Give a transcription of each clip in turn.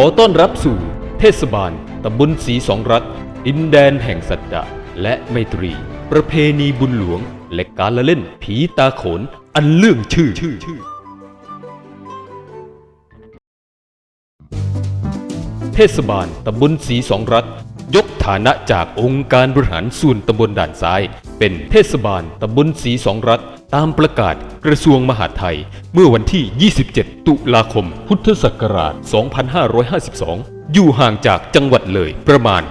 ขอต้อนรับสู่เทศบาลตำบลศรีสองรัฐดินแดนแห่งสัจจะและไมตรี ประเพณีบุญหลวง และการละเล่นผีตาโขนอันเรื่องชื่อ เทศบาลตำบลศรีสองรัฐ ยกฐานะจากองค์การบริหารส่วนตำบลด่านซ้าย เป็นเทศบาลตำบลศรีสองรัฐ ตามประกาศกระทรวงมหาดไทยเมื่อวันที่ 27 ตุลาคม พุทธศักราช 2552 อยู่ห่างจากจังหวัดเลยประมาณ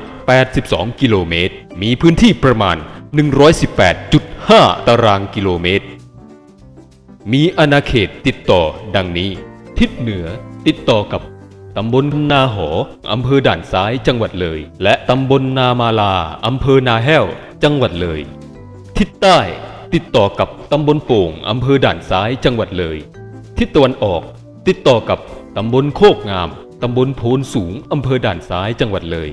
82 กิโลเมตร มีพื้นที่ประมาณ 118.5 ตารางกิโลเมตร มีอาณาเขตติดต่อดังนี้ ทิศเหนือติดต่อกับตำบลนาหอ อำเภอด่านซ้ายจังหวัดเลย และตำบลนามาลา อำเภอนาแห้ว จังหวัดเลย ทิศใต้ ติดต่อกับตำบลโป่งอำเภอด่านซ้ายจังหวัดเลย ทิศตะวันออก ติดต่อกับตำบลโคกงาม ตำบลโพนสูงอำเภอด่านซ้ายจังหวัดเลย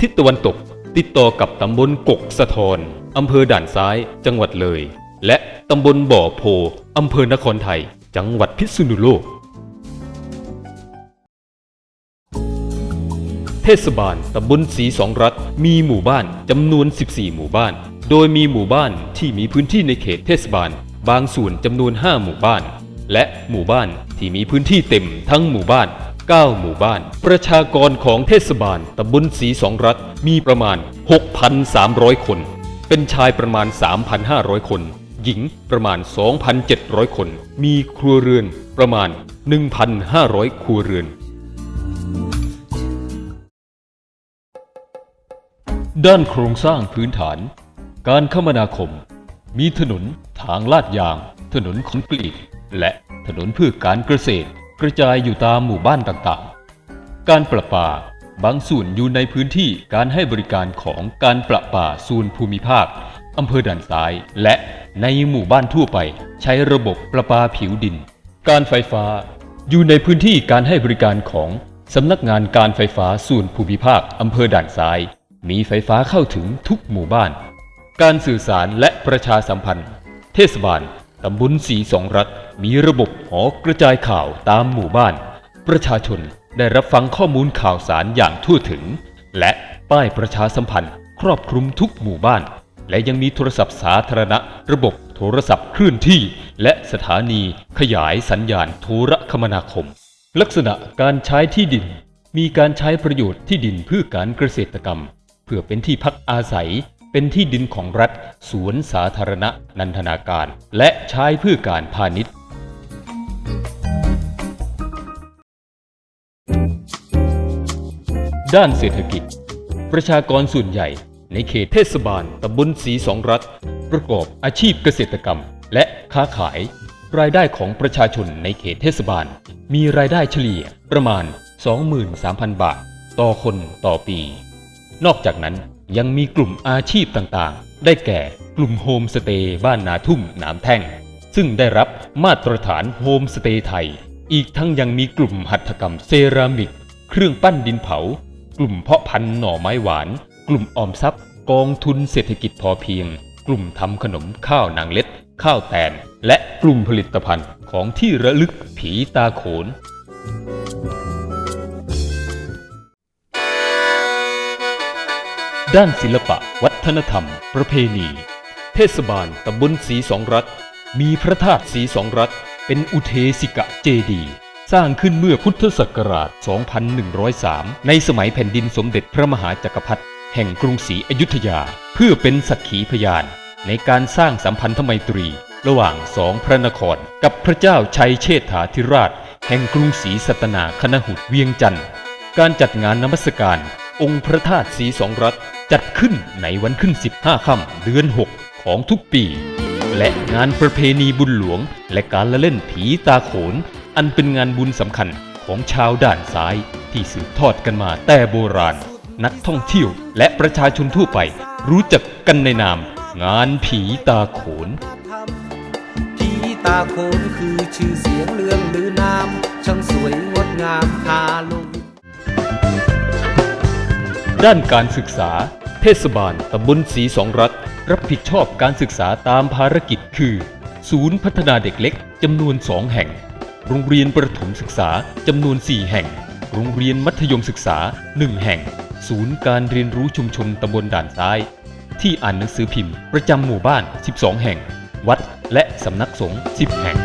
ทิศตะวันตก ติดต่อกับตำบลกกสะทอนอำเภอด่านซ้ายจังหวัดเลย และตำบลบ่อโพอำเภอนครไทย จังหวัดพิษณุโลก เทศบาลตำบลศรีสองรัฐมีหมู่บ้านจำนวน 14 หมู่บ้าน โดยมีหมู่บ้านที่มีพื้นที่ในเขตเทศบาล บางส่วนจำนวน 5 หมู่บ้าน และหมู่บ้านที่มีพื้นที่เต็มทั้งหมู่บ้าน 9 หมู่บ้าน ประชากรของเทศบาลตำบลศรีสองรัฐมีประมาณ 6,300 คน เป็นชายประมาณ 3,500 คน หญิงประมาณ 2,700 คน มีครัวเรือนประมาณ 1,500 ครัวเรือนด้านโครงสร้างพื้นฐาน การคมนาคม มีถนน ทางลาดยาง ถนนคอนกรีตและถนนเพื่อการเกษตร กระจายอยู่ตามหมู่บ้านต่างๆ การประปาบางส่วนอยู่ในพื้นที่การให้บริการของการประปาส่วนภูมิภาคอำเภอด่านซ้าย และในหมู่บ้านทั่วไป ใช้ระบบประปาผิวดิน การไฟฟ้า อยู่ในพื้นที่การให้บริการของสำนักงานการไฟฟ้าส่วนภูมิภาคอำเภอด่านซ้าย มีไฟฟ้าเข้าถึงทุกหมู่บ้าน การสื่อสารและประชาสัมพันธ์ เทศบาลตำบลสีสองรัฐ มีระบบหอกระจายข่าวตามหมู่บ้าน ประชาชนได้รับฟังข้อมูลข่าวสารอย่างทั่วถึง และป้ายประชาสัมพันธ์ ครอบคลุมทุกหมู่บ้าน และยังมีโทรศัพท์สาธารณะ ระบบโทรศัพท์เคลื่อนที่ และสถานีขยายสัญญาณโทรคมนาคม ลักษณะการใช้ที่ดิน มีการใช้ประโยชน์ที่ดินเพื่อการเกษตรกรรม เพื่อเป็นที่พักอาศัย เป็นที่ดินของรัฐ สวนสาธารณะนันทนาการ และใช้เพื่อการพาณิชย์ด้านเศรษฐกิจ ประชากรส่วนใหญ่ในเขตเทศบาลตำบลศรีสองรัฐ ประกอบอาชีพเกษตรกรรม และค้าขาย รายได้ของประชาชนในเขตเทศบาล มีรายได้เฉลี่ยประมาณ 23,000 บาท ต่อคนต่อปี นอกจากนั้น ยังมีกลุ่มอาชีพต่างๆ ได้แก่กลุ่มโฮมสเตย์บ้านนาทุ่มน้ำแท่ง ซึ่งได้รับมาตรฐานโฮมสเตย์ไทย อีกทั้งยังมีกลุ่มหัตถกรรมเซรามิก เครื่องปั้นดินเผา กลุ่มเพาะพันธุ์หน่อไม้หวาน กลุ่มออมทรัพย์ กองทุนเศรษฐกิจพอเพียง กลุ่มทำขนมข้าวนางเล็ด ข้าวแตน และกลุ่มผลิตภัณฑ์ของที่ระลึกผีตาโขน ด้านศิลปะ วัฒนธรรม ประเพณี เทศบาลตำบลศรีสองรัฐ มีพระธาตุศรีสองรัฐ เป็นอุเทสิกะเจดีย์สร้างขึ้นเมื่อพุทธศักราช 2103 ในสมัยแผ่นดินสมเด็จพระมหาจักรพรรดิแห่งกรุงศรีอยุธยา เพื่อเป็นสักขีพยาน ในการสร้างสัมพันธไมตรี ระหว่างสองพระนคร กับพระเจ้าชัยเชษฐาธิราช แห่งกรุงศรีสัตนาคณหุตเวียงจันทร์การจัดงานนมัสการ องค์พระธาตุศรีสองรัฐ จัดขึ้นในวันขึ้น 15 ค่ำเดือน 6 ของทุกปี และงานประเพณีบุญหลวง และการละเล่นผีตาโขน อันเป็นงานบุญสำคัญของชาวด่านซ้ายที่สืบทอดกันมาแต่โบราณ นักท่องเที่ยวและประชาชนทั่วไป รู้จักกันในนาม งานผีตาโขนผีตาโขนคือชื่อเสียงเรื่องลือนามช่างสวยงดงามฮาลวีน ด้านการศึกษา เทศบาลตำบลศรีสองรัฐ รับผิดชอบการศึกษาตามภารกิจคือ ศูนย์พัฒนาเด็กเล็กจำนวน 2 แห่ง โรงเรียนประถมศึกษาจำนวน 4 แห่ง โรงเรียนมัธยมศึกษา 1 แห่ง ศูนย์การเรียนรู้ชุมชนตำบลด่านซ้าย ที่อ่านหนังสือพิมพ์ ประจำหมู่บ้าน 12 แห่ง วัดและสำนักสงฆ์ 10 แห่ง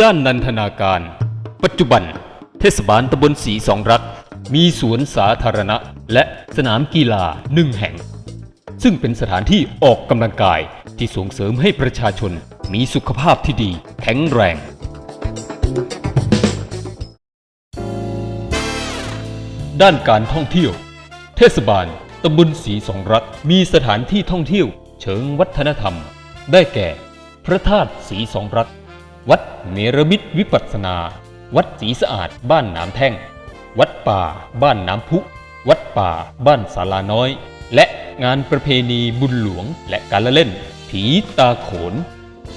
ด้านนันทนาการ ปัจจุบัน เทศบาลตำบลศรีสองรัก มีสวนสาธารณะ และสนามกีฬาหนึ่งแห่ง ซึ่งเป็นสถานที่ออกกำลังกายที่ส่งเสริมให้ประชาชนมีสุขภาพที่ดีแข็งแรง ด้านการท่องเที่ยว เทศบาลตำบลศรีสองรัก มีสถานที่ท่องเที่ยว เชิงวัฒนธรรม ได้แก่ พระธาตุศรีสองรัก วัดเนรมิตวิปัสนา วัดศรีสะอาดบ้านน้ำแท่ง วัดป่าบ้านน้ำพุ วัดป่าบ้านศาลาน้อย และงานประเพณีบุญหลวง และการละเล่น ผีตาโขน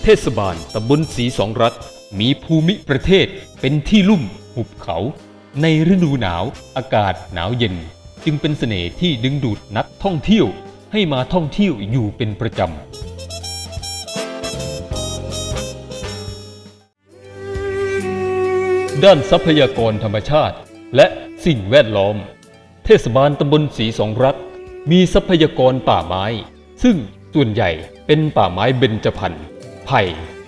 เทศบาลตำบลศรีสองรักมีภูมิประเทศเป็นที่ลุ่มหุบเขา ในฤดูหนาวอากาศหนาวเย็น จึงเป็นเสน่ห์ที่ดึงดูดนักท่องเที่ยวให้มาท่องเที่ยวอยู่เป็นประจำ ด้านทรัพยากรธรรมชาติ และสิ่งแวดล้อม เทศบาลตำบลศรีสองรักมีทรัพยากรป่าไม้ ซึ่งส่วนใหญ่เป็นป่าไม้เบญจพรรณไผ่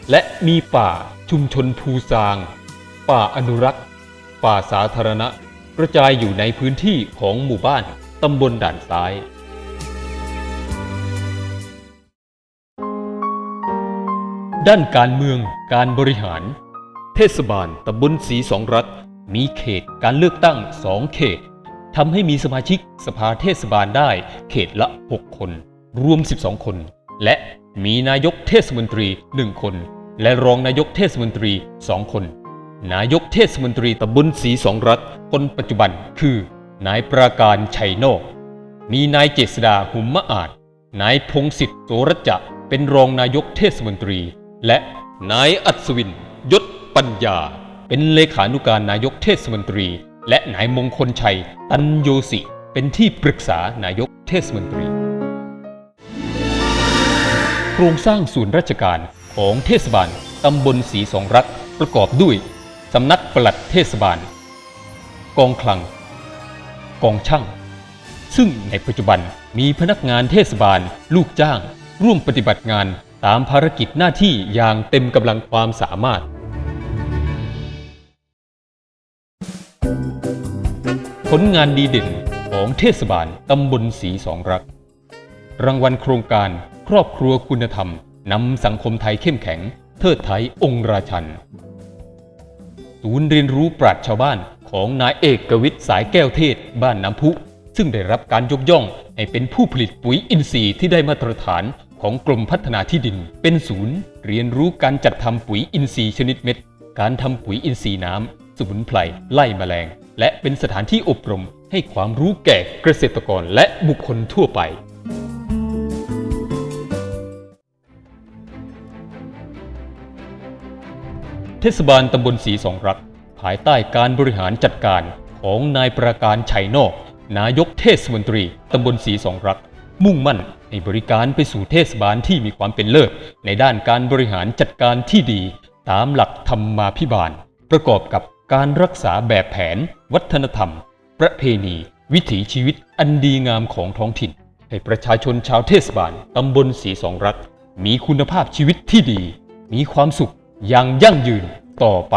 และมีป่าชุมชนภูซาง ป่าอนุรักษ์ ป่าสาธารณะ กระจายอยู่ในพื้นที่ของหมู่บ้านตำบลด่านซ้ายด้านการเมือง การบริหาร เทศบาลตำบลศรีสองรักมีเขตการเลือกตั้งสองเขตทำให้มีสมาชิกสภาเทศบาลได้เขตละ 6 คน รวม 12 คน และมีนายกเทศมนตรี 1 คน และรองนายกเทศมนตรี 2 คน นายกเทศมนตรีตำบลศรีสองรักคนปัจจุบันคือ นายปราการชัยโนกมีนายเจษดาหุมมะอาจ นายพงศิษฐ์โสรจะเป็นรองนายกเทศมนตรี และนายอัศวินยศ ปัญญา เป็นเลขานุการนายกเทศมนตรี และนายมงคลชัย ตันโยสิ เป็นที่ปรึกษานายกเทศมนตรี โครงสร้างศูนย์ราชการของเทศบาลตำบลศรีสองรักประกอบด้วยสำนักปลัดเทศบาล กองคลัง กองช่าง ซึ่งในปัจจุบันมีพนักงานเทศบาล ลูกจ้าง ร่วมปฏิบัติงานตามภารกิจหน้าที่อย่างเต็มกำลังความสามารถ ลงานดีเด่นของเทศบาลตำบลศรีสองรัก รางวัลโครงการครอบครัวคุณธรรมนำสังคมไทยเข้มแข็ง เทิดไทยองค์ราชัน ศูนย์เรียนรู้ปราชชาวบ้านของนายเอกวิทย์สายแก้วเทศบ้านน้ำพุ ซึ่งได้รับการยกย่องให้เป็นผู้ผลิตปุ๋ยอินทรีย์ที่ได้มาตรฐานของกรมพัฒนาที่ดิน เป็นศูนย์เรียนรู้การจัดทำปุ๋ยอินทรีย์ชนิดเม็ด การทำปุ๋ยอินทรีย์น้ำสมุนไพรไล่แมลง และเป็นสถานที่อบรมให้ความรู้แก่เกษตรกรและบุคคลทั่วไป เทศบาลตำบลศรีสองรัก ภายใต้การบริหารจัดการของนายประการชัยนอก นายกเทศมนตรีตำบลศรีสองรัก มุ่งมั่นให้บริการไปสู่เทศบาลที่มีความเป็นเลิศในด้านการบริหารจัดการที่ดี ตามหลักธรรมาภิบาล ประกอบกับ การรักษาแบบแผน วัฒนธรรม ประเพณี วิถีชีวิตอันดีงามของท้องถิ่น ให้ประชาชนชาวเทศบาลตำบลสีสองรัฐ มีคุณภาพชีวิตที่ดี มีความสุขอย่างยั่งยืนต่อไป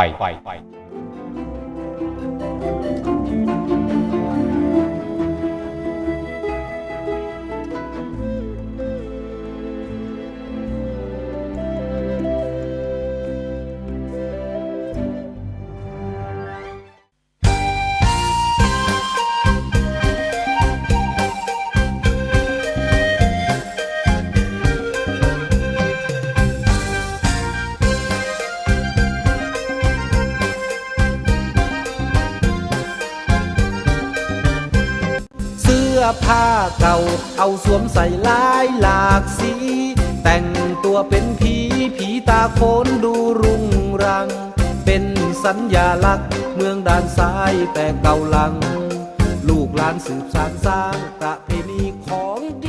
ผ้าเก่า เอาสวมใส่ลายหลากสี แต่งตัวเป็นผี ผีตาโคนดูรุงรัง เป็นสัญญาลักษณ์เมืองด้านซ้ายแต่เก่าลัง ลูกหลานสืบสานสร้างประเพณีของด